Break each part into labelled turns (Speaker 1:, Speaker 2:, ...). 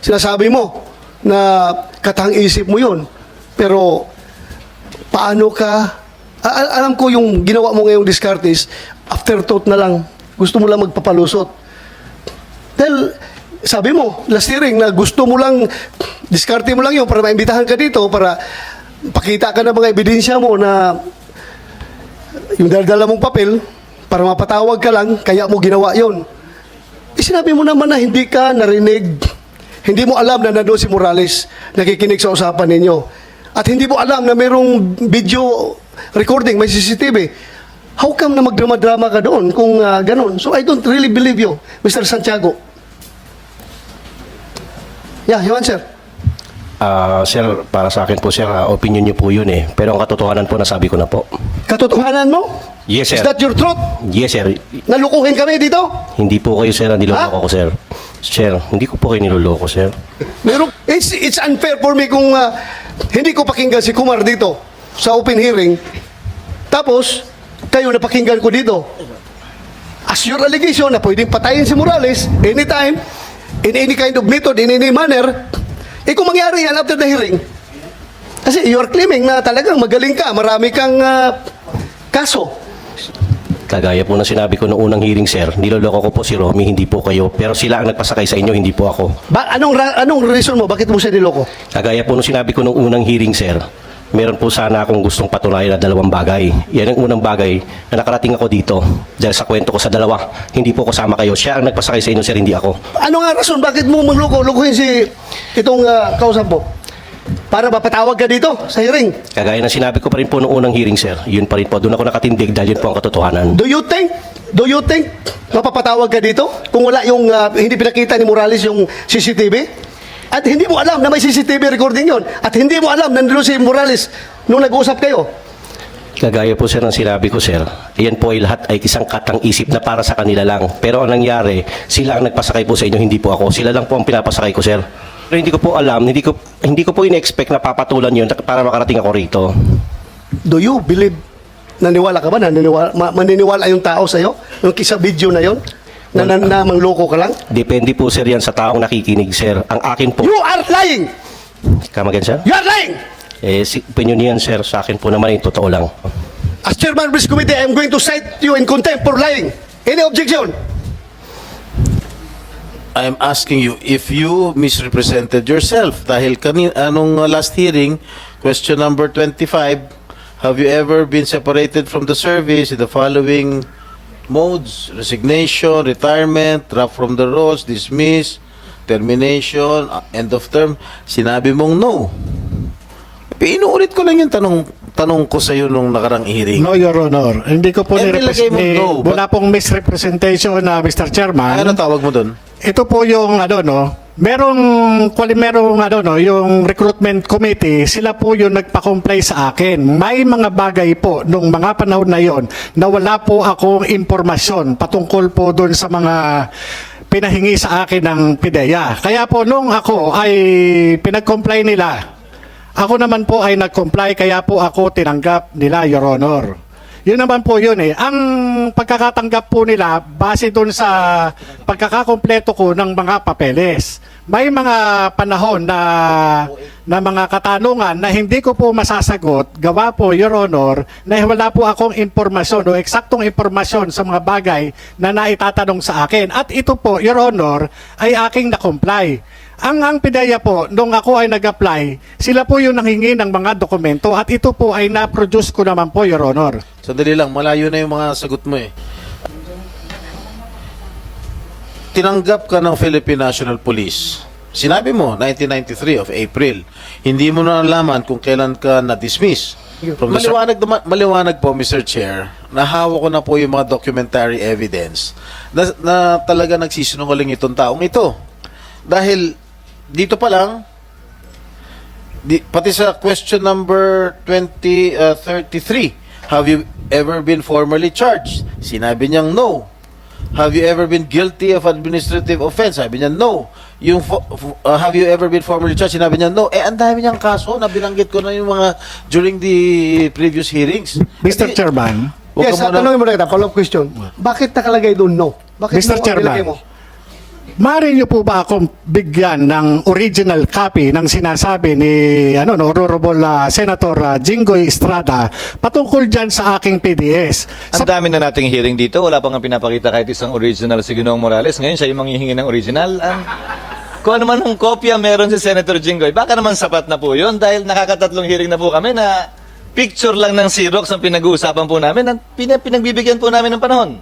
Speaker 1: sinasabi mo na katang-isip mo yun. Pero paano ka, a- a- alam ko yung ginawa mo ngayong discartes, afterthought na lang, gusto mo lang magpapalusot. Dahil sabi mo, last hearing, na gusto mo lang, diskarte mo lang yun para maimbitahan ka dito, para pakita ka ng mga ebidensya mo na yung dala mong papel, para mapatawag ka lang, kaya mo ginawa yon. Eh, sinabi mo naman na hindi ka narinig, hindi mo alam na nandun si Morales, nakikinig sa usapan ninyo. At hindi mo alam na mayroong video recording, may CCTV. How come na magdrama-drama ka doon kung ah, ganun? So I don't really believe you, Mr. Santiago. Yeah, you answer.
Speaker 2: Ah, sir, para sa akin po, sir, ah, opinion niyo po yun eh. Pero ang katotohanan po, nasabi ko na po.
Speaker 1: Katotohanan mo?
Speaker 2: Yes, sir.
Speaker 1: Is that your truth?
Speaker 2: Yes, sir.
Speaker 1: Nalukuhin kami dito?
Speaker 2: Hindi po kayo, sir,
Speaker 1: Ha?
Speaker 2: ko, sir. Sir, hindi ko po kayo niloloko, sir.
Speaker 1: Meron, it's, it's unfair for me kung ah, hindi ko pakinggan si Kumar dito sa open hearing. Tapos, kayo napakinggan ko dito. As your allegation na pwedeng patayin si Morales anytime, in any kind of method, in any manner, eh kung mangyari yan after the hearing, kasi you are claiming na talagang magaling ka, marami kang ah, kaso.
Speaker 2: Kagaya po na sinabi ko noong unang hearing, sir, niloloko ko po si Romy, hindi po kayo. Pero sila ang nagpasakay sa inyo, hindi po ako.
Speaker 1: Ba, anong, ra- anong reason mo? Bakit mo siya niloko?
Speaker 2: Kagaya po nung sinabi ko noong unang hearing, sir, meron po sana akong gustong patunayan na dalawang bagay. Yan ang unang bagay na nakarating ako dito dahil sa kwento ko sa dalawa. Hindi po kasama kayo. Siya ang nagpasakay sa inyo, sir, hindi ako.
Speaker 1: Ano nga rason? Bakit mo magloko? Lukuhin si itong ah, kausap mo? Para mapatawag ka dito sa hearing.
Speaker 2: Kagaya ng sinabi ko pa rin po noong unang hearing, sir, yun pa rin po. Doon ako nakatindig dahil yun po ang katotohanan.
Speaker 1: Do you think, do you think mapapatawag ka dito kung wala yung ah, hindi pinakita ni Morales yung CCTV? At hindi mo alam na may CCTV recording yon At hindi mo alam na nandun si Morales nung nag-usap kayo.
Speaker 2: Kagaya po, sir, ng sinabi ko, sir, yan po ay lahat ay isang katang isip na para sa kanila lang. Pero ang nangyari, sila ang nagpasakay po sa inyo, hindi po ako. Sila lang po ang pinapasakay ko, sir. Pero hindi ko po alam, hindi ko, hindi ko po in-expect na papatulan yun para makarating ako rito.
Speaker 1: Do you believe, naniwala ka ba? Naniniwala, ma- maniniwala yung tao sa'yo? Yung kisa video na yon Na, na, na mangloko ka lang?
Speaker 2: Depende po, sir, yan sa taong nakikinig, sir. Ang akin po,
Speaker 1: You are lying!
Speaker 2: come again, sir?
Speaker 1: You are lying!
Speaker 2: Eh, si, opinion niyan, sir, sa akin po naman yung totoo lang.
Speaker 1: As chairman of this committee, I'm going to cite you in contempt for lying. Any objection?
Speaker 3: I'm asking you if you misrepresented yourself. Dahil kanin anong last hearing question number 25 have you ever been separated from the service in the following modes? Resignation retirement drop from the roles dismiss termination end of term. Sinabi mong no Pinuulit ko lang yung tanong tanong ko sa iyo nung nakarang hearing
Speaker 4: No, Your Honor. Hindi ko po
Speaker 3: Eh,
Speaker 4: nirepresent.
Speaker 3: no, but-
Speaker 4: Wala pong misrepresentation na Mr. Chairman.
Speaker 3: ano tawag mo doon
Speaker 4: Ito po yung ano no, merong kwali merong ano no, yung recruitment committee, sila po yung nagpa-comply sa akin. May mga bagay po nung mga panahon na yon na wala po akong impormasyon patungkol po doon sa mga pinahingi sa akin ng PIDEA. Kaya po nung ako ay pinag-comply nila, ako naman po ay nag-comply kaya po ako tinanggap nila, Your Honor. Yun naman po yun eh. Ang pagkakatanggap po nila base doon sa pagkakakompleto ko ng mga papeles. May mga panahon na na mga katanungan na hindi ko po masasagot, gawa po, Your Honor, na wala po akong impormasyon o eksaktong impormasyon sa mga bagay na naitatanong sa akin. At ito po, Your Honor, ay aking na-comply. Ang ang PIDEA po, nung ako ay nag-apply, sila po yung nanghingi ng mga dokumento at ito po ay na-produce ko naman po, Your Honor.
Speaker 3: Sandali lang, malayo na yung mga sagot mo eh. Tinanggap ka ng Philippine National Police. Sinabi mo, 1993 of April. Hindi mo na nalaman kung kailan ka na-dismiss. From maliwanag, naman- maliwanag po, Mr. Chair, nahawa ko na po yung mga documentary evidence na, na talaga nagsisinungaling itong taong ito. Dahil dito pa lang, Di, pati sa question number 2033, have you ever been formally charged? Sinabi niyang no. Have you ever been guilty of administrative offense? Sabi niya no. Yung fo- f- uh, have you ever been formally charged? Sinabi niya no. Eh ang dami niyang kaso na binanggit ko na yung mga during the previous hearings.
Speaker 4: Mr.
Speaker 3: Eh,
Speaker 4: Chairman,
Speaker 1: yes, tanongin mo na kita. Follow-up question. Bakit nakalagay doon no? Bakit
Speaker 4: Mr.
Speaker 1: no
Speaker 4: Chairman.
Speaker 1: mo?
Speaker 4: Mari niyo po ba akong bigyan ng original copy ng sinasabi ni ano no, Honorable ah, Senator ah, Jinggoy Estrada patungkol dyan sa aking PDS? Sa
Speaker 5: Ang dami na nating hearing dito. Wala pang pinapakita kahit isang original si Ginoong Morales. Ngayon siya yung manghihingi ng original. Ang, kung ano man ang kopya meron si Senator Jinggoy, baka naman sapat na po yun dahil nakakatatlong hearing na po kami na picture lang ng Xerox ang pinag-uusapan po namin at pina- pinagbibigyan po namin ng panahon.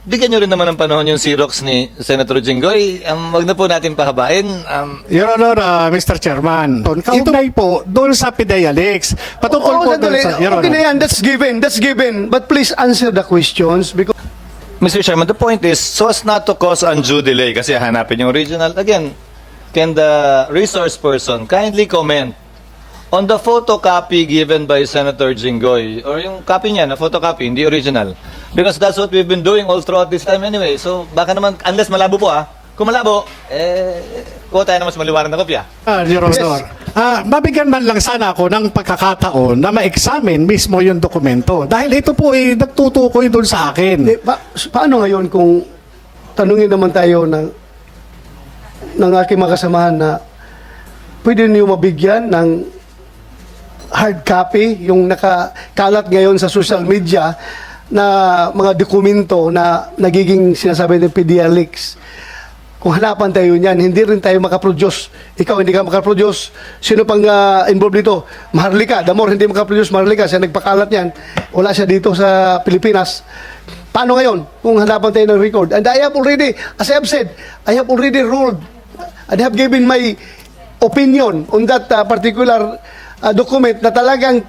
Speaker 5: Bigyan nyo rin naman ng panahon yung Xerox ni Senator Jinggoy. Um, wag na po natin pahabain. Um,
Speaker 4: Your Honor, ah, Mr. Chairman, kaugnay po doon sa Leaks. Patungkol
Speaker 1: Oo,
Speaker 4: po doon sa... Your
Speaker 1: okay na
Speaker 4: Honor.
Speaker 1: yan, that's given, that's given. But please answer the questions because
Speaker 5: Mr. Chairman, the point is, so as not to cause undue delay, kasi hanapin yung original, again, can the resource person kindly comment on the photocopy given by Senator Jinggoy, or yung copy niya na photocopy, hindi original. Because that's what we've been doing all throughout this time anyway. So, baka naman, unless malabo po ah, kung malabo, eh, kuha tayo na mas maliwanag na kopya.
Speaker 4: Ah, Your Honor. Ah, mabigyan man lang sana ako ng pagkakataon na ma-examine mismo yung dokumento. Dahil ito po ay nagtutukoy doon sa akin.
Speaker 1: Hindi, pa, paano ngayon kung tanungin naman tayo ng ng aking mga kasamahan na pwede niyo mabigyan ng hard copy yung nakakalat ngayon sa social media na mga dokumento na nagiging sinasabi ng PDL leaks. Kung hanapan tayo niyan, hindi rin tayo makaproduce. Ikaw hindi ka makaproduce. Sino pang ah, involved dito? Maharlika. Damor hindi makaproduce Maharlika. Siya nagpakalat niyan. Wala siya dito sa Pilipinas. Paano ngayon kung hanapan tayo ng record? And I have already, as I have said, I have already ruled and have given my opinion on that ah, particular ah, document na talagang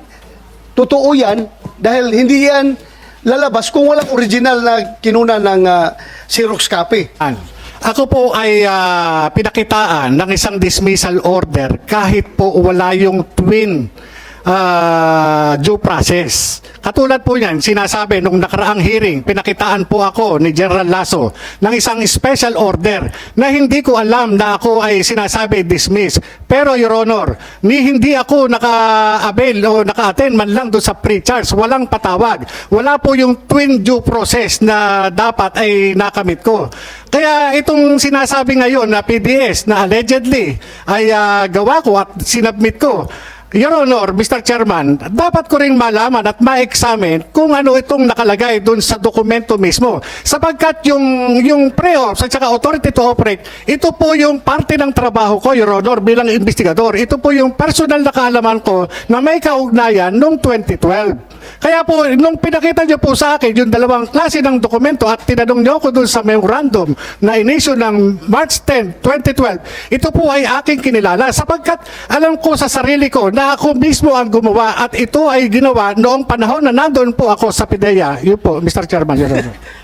Speaker 1: totoo yan dahil hindi yan lalabas kung walang original na kinuna ng ah, Xerox copy.
Speaker 4: Ako po ay ah, pinakitaan ng isang dismissal order kahit po wala yung twin ah, due process. Katulad po yan, sinasabi nung nakaraang hearing, pinakitaan po ako ni General Lasso ng isang special order na hindi ko alam na ako ay sinasabi dismiss. Pero Your Honor, ni hindi ako naka-avail o naka-attend man lang doon sa pre-charge, walang patawag. Wala po yung twin due process na dapat ay nakamit ko. Kaya itong sinasabi ngayon na PDS na allegedly ay ah, gawa ko at sinubmit ko, Your Honor, Mr. Chairman, dapat ko ring malaman at ma-examine kung ano itong nakalagay dun sa dokumento mismo. Sapagkat yung, yung pre-ops at saka authority to operate, ito po yung parte ng trabaho ko, Your Honor, bilang investigador. Ito po yung personal na kaalaman ko na may kaugnayan noong 2012. Kaya po, nung pinakita niyo po sa akin yung dalawang klase ng dokumento at tinanong niyo ako dun sa memorandum na inisyo ng March 10, 2012, ito po ay aking kinilala sapagkat alam ko sa sarili ko na ako mismo ang gumawa at ito ay ginawa noong panahon na nandun po ako sa PIDEA. Yun po, Mr. Chairman.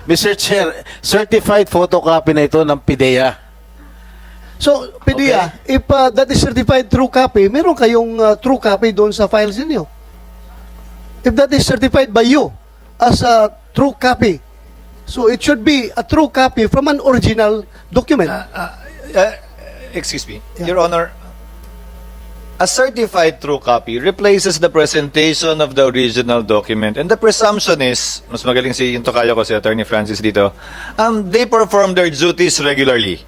Speaker 3: Mr. Chair, certified photocopy na ito ng PIDEA.
Speaker 1: So, PDEA, if uh, that is certified true copy, meron kayong uh, true copy doon sa files ninyo. If that is certified by you as a true copy, so it should be a true copy from an original document.
Speaker 5: Uh, excuse me, Your Honor. A certified true copy replaces the presentation of the original document. And the presumption is, mas magaling si yung tokayo ko, si Attorney Francis dito, um, they perform their duties regularly.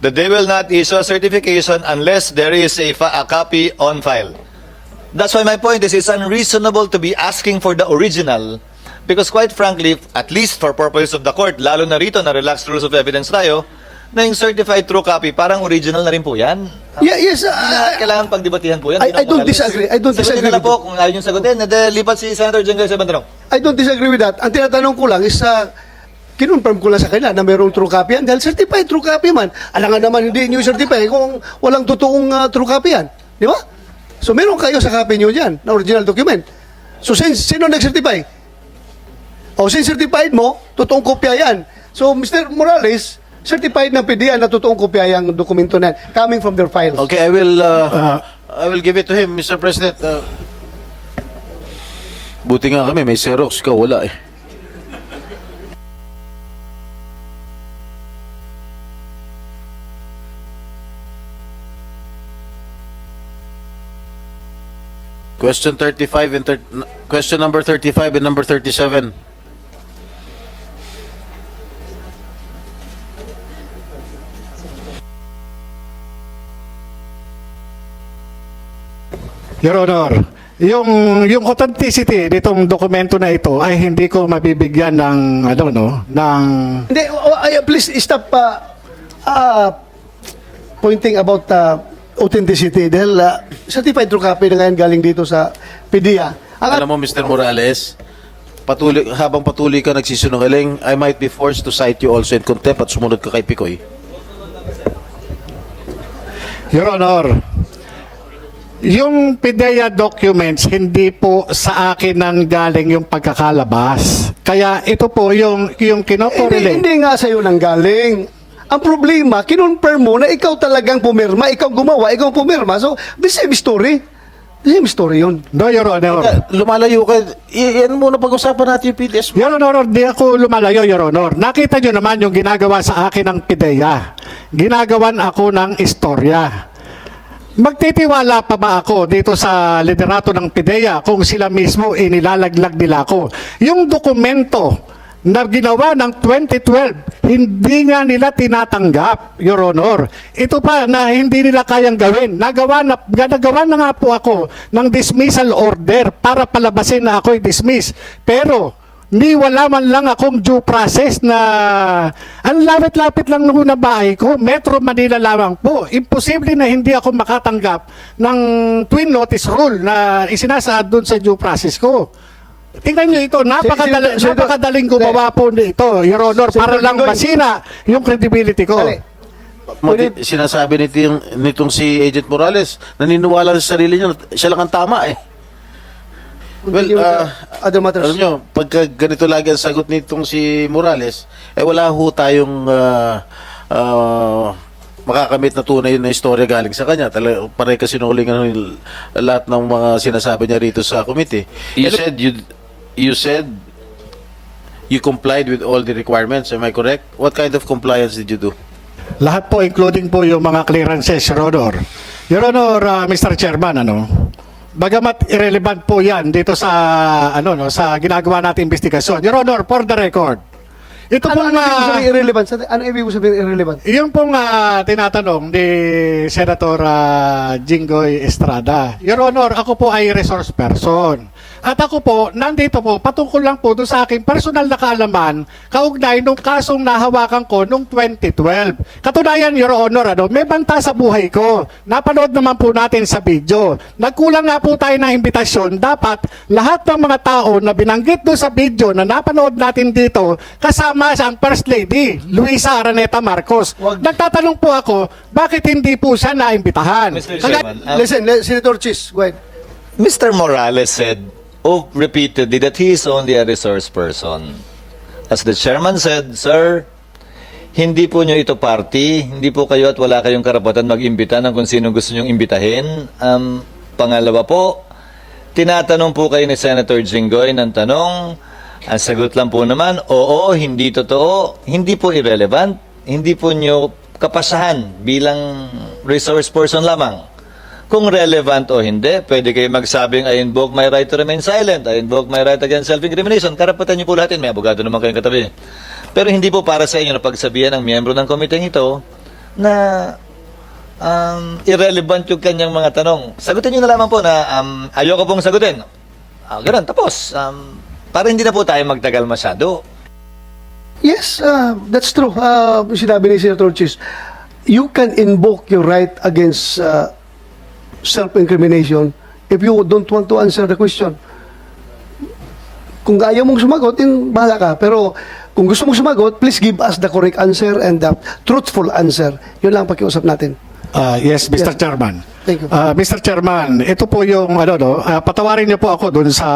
Speaker 5: That they will not issue a certification unless there is a, a copy on file. That's why my point is it's unreasonable to be asking for the original because quite frankly, at least for purposes of the court, lalo na rito na relaxed rules of evidence tayo, na yung certified true copy, parang original na rin po yan.
Speaker 1: Yeah, yes, uh,
Speaker 5: na kailangan pagdebatihan po yan.
Speaker 1: I-
Speaker 5: na
Speaker 1: I don't disagree. I don't
Speaker 5: Sagutin
Speaker 1: disagree
Speaker 5: na lang
Speaker 1: with
Speaker 5: po kung ayaw yung sagutin. na lipat si Senator Jengay sa bandang.
Speaker 1: I don't disagree with that. Ang tinatanong ko lang is uh, kinonfirm ko lang sa kanila na mayroong true copy yan dahil certified true copy man. Alangan naman hindi nyo certify kung walang totoong uh, true copy yan. Di ba? So meron kayo sa copy nyo dyan na original document. So since, sino nag-certify? O since certified mo, totoong kopya yan. So Mr. Morales, certified ng PDEA na totoong kopya yung dokumento na yan, coming from their files.
Speaker 3: Okay, I will uh, I will give it to him, Mr. President. Uh, buti nga kami, may Xerox ka, wala eh. Question 35 and question number 35 and number 37.
Speaker 4: Your Honor, yung yung authenticity nitong dokumento na ito ay hindi ko mabibigyan ng ano no ng
Speaker 1: Hindi, oh, oh ay, please stop uh, uh, pointing about uh, authenticity dahil uh, certified true copy na ngayon galing dito sa PDEA. Ang
Speaker 3: Alam mo, Mr. Morales, patuloy, habang patuloy ka nagsisinungaling, I might be forced to cite you also in contempt at sumunod ka kay Picoy.
Speaker 4: Your Honor, yung PIDEA documents, hindi po sa akin nang galing yung pagkakalabas. Kaya ito po yung, yung
Speaker 1: hindi,
Speaker 4: kinokorelate.
Speaker 1: hindi nga sa'yo nang galing. Ang problema, kinonfirm mo na ikaw talagang pumirma, ikaw gumawa, ikaw pumirma. So, the same story. The same story yun.
Speaker 4: No, Your Honor.
Speaker 3: Kaya, lumalayo ka. I- yan muna pag-usapan natin yung PDS.
Speaker 4: Your Honor, di ako lumalayo, Your Honor. Nakita nyo naman yung ginagawa sa akin ng PIDEA. Ginagawan ako ng istorya. Magtitiwala pa ba ako dito sa liderato ng PIDEA kung sila mismo inilalaglag nila ako? Yung dokumento na ginawa ng 2012, hindi nga nila tinatanggap, Your Honor. Ito pa na hindi nila kayang gawin. Nagawa na, nagawa na nga po ako ng dismissal order para palabasin na ako'y dismiss. Pero, ni wala man lang akong due process na ang lapit-lapit lang nung na bahay ko, Metro Manila lamang po. Imposible na hindi ako makatanggap ng twin notice rule na isinasaad doon sa due process ko. Tingnan nyo ito, napakadali,
Speaker 1: Sen- Sen-
Speaker 4: napakadaling gumawa po nito, Your Honor, para
Speaker 1: Senator
Speaker 4: lang masira yung credibility ko.
Speaker 1: Dali.
Speaker 3: Mati- sinasabi nitong, nitong si Agent Morales, naniniwala sa sarili niya, siya lang ang tama eh. Well,
Speaker 1: the other matters.
Speaker 3: Alam nyo, pagka ganito lagi ang sagot nitong si Morales, eh wala ho tayong ah, ah, makakamit na tunay na istorya galing sa kanya. Talaga, pare kasi nulingan ng lahat ng mga sinasabi niya rito sa committee. You said you you said you complied with all the requirements. Am I correct? What kind of compliance did you do?
Speaker 4: Lahat po, including po yung mga clearances, Your Honor. Your Honor, uh, Mr. Chairman, ano, bagamat irrelevant po yan dito sa, ano, no, sa ginagawa natin investigasyon. Your Honor, for the record, ito
Speaker 1: Ano,
Speaker 4: pong,
Speaker 1: ano ibig
Speaker 4: ah,
Speaker 1: sabihin irrelevant? Ano ibig sabihin irrelevant?
Speaker 4: yung pong ah, tinatanong ni Senator ah, Jinggoy Estrada. Your Honor, ako po ay resource person. At ako po, nandito po, patungkol lang po doon sa aking personal na kaalaman, kaugnay nung kasong nahawakan ko nung 2012. Katunayan, Your Honor, ano, may banta sa buhay ko. Napanood naman po natin sa video. Nagkulang nga po tayo ng imbitasyon. Dapat lahat ng mga tao na binanggit doon sa video na napanood natin dito, kasama sa ang First Lady, Luisa Araneta Marcos. Nagtatanong po ako, bakit hindi po siya naimbitahan?
Speaker 5: Mr.
Speaker 4: Kaya-
Speaker 5: Chairman, um,
Speaker 1: Listen, le- Senator Chis, go ahead.
Speaker 5: Mr. Morales said oh, repeatedly that he is only a resource person. As the chairman said, Sir, hindi po nyo ito party, hindi po kayo at wala kayong karapatan mag-imbita ng kung sino gusto nyong imbitahin. Um, pangalawa po, tinatanong po kayo ni Senator Jinggoy ng tanong, ang sagot lang po naman, oo, hindi totoo, hindi po irrelevant, hindi po nyo kapasahan bilang resource person lamang. Kung relevant o hindi, pwede kayo magsabing, I invoke my right to remain silent, I invoke my right against self-incrimination. Karapatan niyo po lahat yun. May abogado naman kayong katabi. Pero hindi po para sa inyo na pagsabihan ng miyembro ng komiteng ito na um, irrelevant yung kanyang mga tanong. Sagutin niyo na lamang po na um, ayoko pong sagutin. Ah, ganun, tapos. Um, para hindi na po tayo magtagal masyado.
Speaker 1: Yes, uh, that's true. Uh, sinabi ni Senator Chis, you can invoke your right against uh, self-incrimination if you don't want to answer the question. Kung ayaw mong sumagot, yun, bahala ka. Pero kung gusto mong sumagot, please give us the correct answer and the truthful answer. Yun lang ang pakiusap natin.
Speaker 4: Ah, yes, Mr.
Speaker 1: Yes.
Speaker 4: Chairman.
Speaker 1: Thank you.
Speaker 4: Ah, Mr. Chairman, ito po yung ano no, ah, patawarin niyo po ako doon sa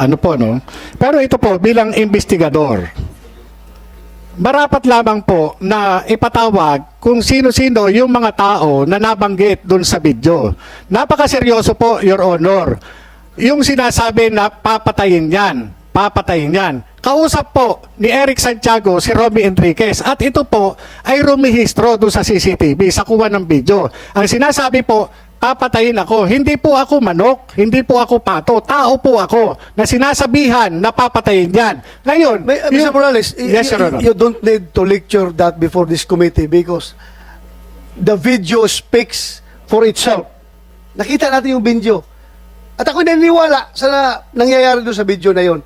Speaker 4: ano po no. Pero ito po bilang investigador. Marapat lamang po na ipatawag kung sino-sino yung mga tao na nabanggit doon sa video. Napakaseryoso po, Your Honor. Yung sinasabi na papatayin yan, papatayin yan. Kausap po ni Eric Santiago si Romy Enriquez at ito po ay rumihistro doon sa CCTV sa kuha ng video. Ang sinasabi po, papatayin ako. Hindi po ako manok, hindi po ako pato, tao po ako na sinasabihan na papatayin yan. Ngayon,
Speaker 1: May, uh, Mr. Morales,
Speaker 4: yes, Your
Speaker 1: y-
Speaker 4: Honor.
Speaker 1: you don't need to lecture that before this committee because the video speaks for itself. nakita natin yung video. At ako naniniwala sa nangyayari doon sa video na yon.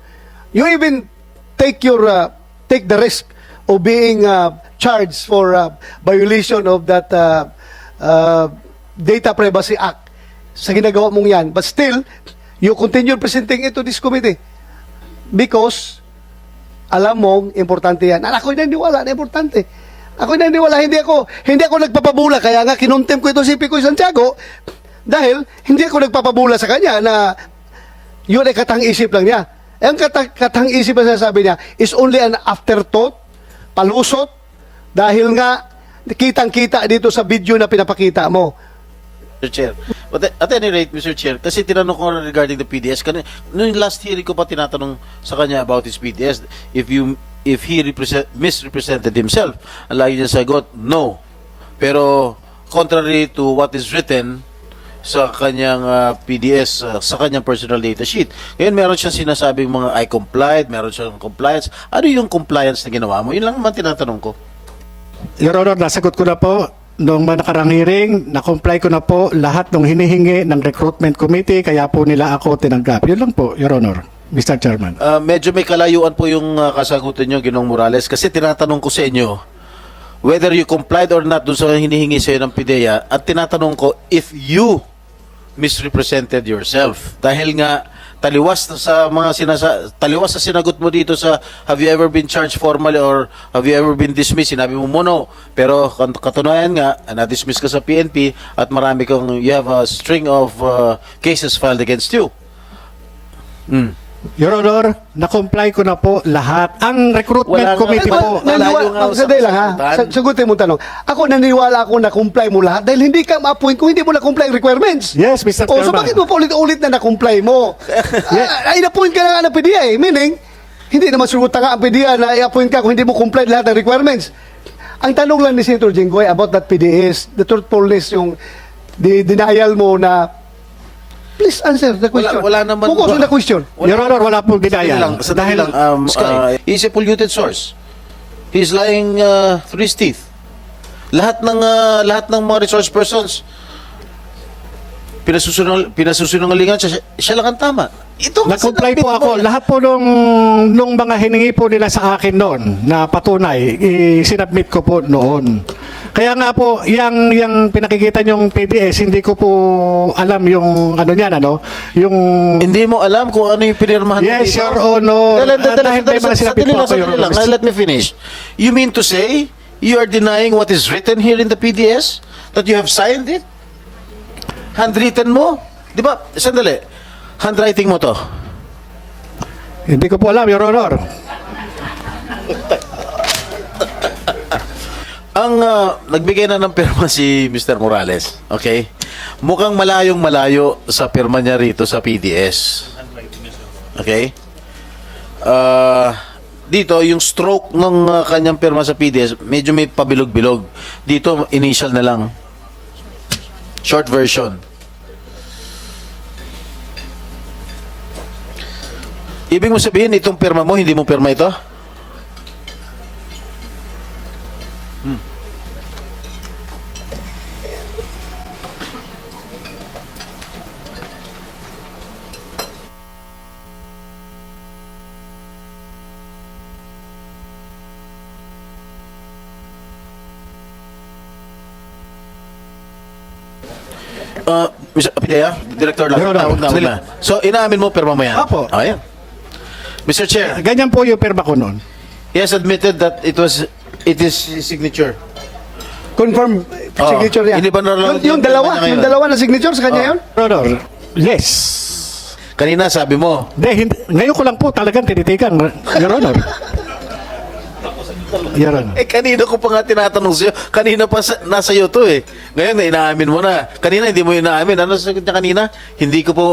Speaker 1: You even take your uh, take the risk of being uh, charged for uh, violation of that uh, uh, Data Privacy Act sa ginagawa mong yan. But still, you continue presenting it to this committee because alam mong importante yan. At ako naniniwala na importante. Ako naniniwala, hindi ako, hindi ako nagpapabula. Kaya nga, kinuntem ko ito si Picoy Santiago dahil hindi ako nagpapabula sa kanya na yun ay katang-isip lang niya. Ang katang, katang-isip na sinasabi niya is only an afterthought, palusot, dahil nga kitang-kita dito sa video na pinapakita mo.
Speaker 3: Mr. Chair. But at any rate, Mr. Chair, kasi tinanong ko regarding the PDS, kan nung last hearing ko pa tinatanong sa kanya about his PDS, if you if he represent, misrepresented himself, ang lagi niya sagot, no. Pero contrary to what is written sa kanyang ah, PDS, ah, sa kanyang personal data sheet. Ngayon meron siyang sinasabing mga I complied, meron siyang compliance. Ano yung compliance na ginawa mo? Yun lang naman tinatanong ko.
Speaker 4: Your Honor, nasagot ko na po mga nakarang hearing, na-comply ko na po lahat ng hinihingi ng recruitment committee, kaya po nila ako tinanggap. Yun lang po, Your Honor, Mr. Chairman.
Speaker 3: Ah, medyo may kalayuan po yung ah, kasagutan nyo, Ginong Morales, kasi tinatanong ko sa inyo whether you complied or not dun sa hinihingi sa'yo ng PIDEA at tinatanong ko if you misrepresented yourself. Dahil nga, taliwas na sa mga sinasa taliwas sa sinagot mo dito sa have you ever been charged formally or have you ever been dismissed sinabi mo mo no pero kat- katunayan nga na-dismiss ka sa PNP at marami kang you have a string of uh, cases filed against you Hmm.
Speaker 4: Your Honor, na-comply ko na po lahat. Ang recruitment
Speaker 3: Wala nga-
Speaker 4: committee po,
Speaker 3: wala-
Speaker 1: Naniwala,
Speaker 3: uh,
Speaker 1: sandali lang ha. Sa- Sagutin mo tanong. Ako naniniwala ako na comply mo lahat dahil hindi ka ma-appoint kung hindi mo na-comply ang requirements.
Speaker 4: Yes, Mr.
Speaker 1: O, so
Speaker 4: Chairman.
Speaker 1: bakit mo pa ulit-ulit na na-comply mo? Ah, Ay, na-appoint ka na nga ng PDEA eh. Meaning, hindi naman surutan nga ang PDEA na i-appoint ka kung hindi mo comply lahat ng requirements. Ang tanong lang ni Senator Jinggoy about that PDS, the truthfulness, yung the denial mo na Please answer the question.
Speaker 3: wala naman-
Speaker 1: Focus on the question.
Speaker 4: Your Honor, wala pong dinaya.
Speaker 3: lang, sandali lang. Um, uh, he's a polluted source. He's lying uh, through his teeth. Lahat ng uh, lahat ng mga resource persons pinasusunong pinasusunungalingan siya, siya lang ang tama. Ito sinabit
Speaker 4: po
Speaker 3: mo.
Speaker 4: ako. Lahat po nung, nung mga hiningi po nila sa akin noon na patunay, i-sinubmit ko po noon. Kaya nga po, yung, yung pinakikita nyong PDS, hindi ko po alam yung ano niyan, ano? Yung...
Speaker 3: Hindi mo alam kung ano yung pinirmahan mo
Speaker 4: Yes. Your Honor. At dahil po
Speaker 3: lang,
Speaker 4: ako, Your
Speaker 3: sandali lang.
Speaker 4: Honor.
Speaker 3: Let me finish. You mean to say you are denying what is written here in the PDS? That you have signed it? Handwritten mo? Di ba? Sandali. Handwriting mo to.
Speaker 4: Hindi ko po alam, Your Honor.
Speaker 3: Ang ah, nagbigay na ng pirma si Mr. Morales, okay? Mukhang malayong malayo sa pirma niya rito sa PDS. Okay? Ah, dito, yung stroke ng ah, kanyang pirma sa PDS, medyo may pabilog-bilog. Dito, initial na lang. Short version. Ibig mo sabihin, itong pirma mo, hindi mo pirma ito? Uh, Mr. Pidea, Director lang.
Speaker 4: Meron na.
Speaker 3: Tawag na. So, inaamin mo, perma mo yan?
Speaker 4: Apo.
Speaker 3: Ayan. Mr. Chair,
Speaker 4: Ganyan po yung pirma ko noon.
Speaker 3: he has admitted that it was, it is his signature.
Speaker 1: Confirm
Speaker 3: Oo.
Speaker 1: signature niya.
Speaker 3: Hindi ba nararamdaman
Speaker 1: yung, yung dalawa,
Speaker 3: ngayon?
Speaker 1: yung dalawa na signature sa kanya
Speaker 3: Oo.
Speaker 1: yun?
Speaker 4: Your Honor, yes.
Speaker 3: Kanina, sabi mo,
Speaker 4: De, hindi, ngayon ko lang po talagang tinitigan, Your Honor. Your Honor.
Speaker 3: eh, kanina ko pa nga tinatanong sa'yo. Kanina pa sa, nasa iyo to eh. Ngayon, na inaamin mo na. Kanina, hindi mo inaamin. Ano niya kanina? Hindi ko po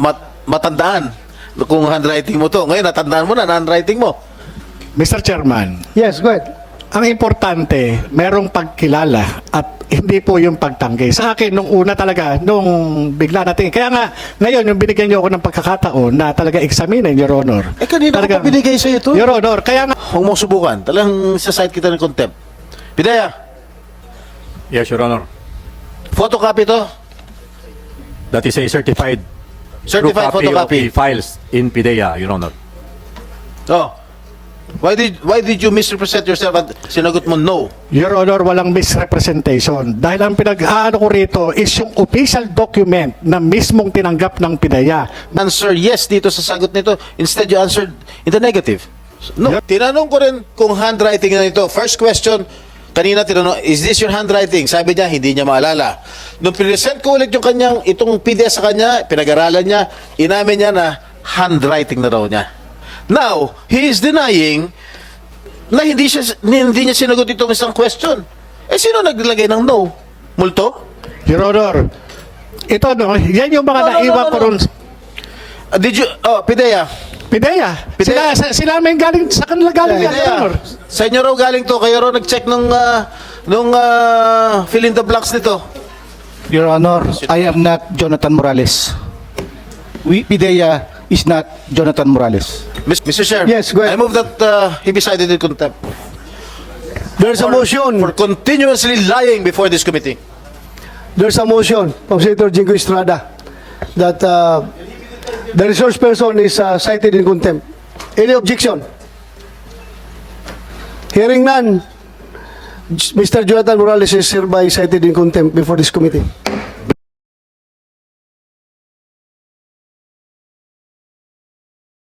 Speaker 3: mat- matandaan kung handwriting mo to. Ngayon, natandaan mo na, na handwriting mo.
Speaker 4: Mr. Chairman,
Speaker 1: Yes, go ahead.
Speaker 4: ang importante, merong pagkilala at hindi po yung pagtanggi. Sa akin, nung una talaga, nung bigla natin, kaya nga, ngayon, yung binigyan niyo ako ng pagkakataon na talaga examine, Your Honor.
Speaker 3: Eh, kanina ko pa binigay sa'yo to.
Speaker 4: Your Honor, kaya nga,
Speaker 3: Huwag mo subukan. Talagang sa site kita ng contempt. Pidaya,
Speaker 6: Yes, Your Honor.
Speaker 3: photocopy to.
Speaker 6: That is a certified
Speaker 3: Certified
Speaker 6: true copy of
Speaker 3: photocopy.
Speaker 6: the files in PIDEA, Your Honor.
Speaker 3: Oh. Why did why did you misrepresent yourself at sinagot mo no?
Speaker 4: Your Honor, walang misrepresentation. Dahil ang pinag-aano ko rito is yung official document na mismong tinanggap ng PIDEA.
Speaker 3: Answer yes dito sa sagot nito. Instead you answered in the negative. No. Tinanong ko rin kung handwriting na ito. First question, kanina tinanong, is this your handwriting? Sabi niya, hindi niya maalala. Nung present ko ulit yung kanyang, itong PDF sa kanya, pinag-aralan niya, inamin niya na handwriting na raw niya. Now, he is denying na hindi siya hindi niya sinagot itong isang question. Eh sino naglagay ng no? Multo?
Speaker 4: Your Honor, ito no, yan yung mga
Speaker 3: No, no, no, no,
Speaker 4: ko
Speaker 3: no.
Speaker 4: ron.
Speaker 3: Uh, did you Oh, Pidea.
Speaker 4: PIDEA.
Speaker 3: PIDEA.
Speaker 4: Sila, sila may galing, sa kanila galing yan,
Speaker 3: Pidea.
Speaker 4: Honor.
Speaker 3: Sa inyo raw galing to, kayo raw nag-check nung ah, nung ah, fill in the blanks nito.
Speaker 7: Your Honor, I am not Jonathan Morales. We, PIDEA is not Jonathan Morales.
Speaker 3: Mis- Mr. Chair,
Speaker 1: Yes, go ahead.
Speaker 3: I move that uh, he be cited in contempt.
Speaker 1: There's a motion.
Speaker 3: For continuously lying before this committee.
Speaker 1: There's a motion from Senator Jingo Estrada that uh, the resource person is uh, cited in contempt. Any objection? Hearing none, Mr. Jonathan Morales is hereby cited in contempt before this committee.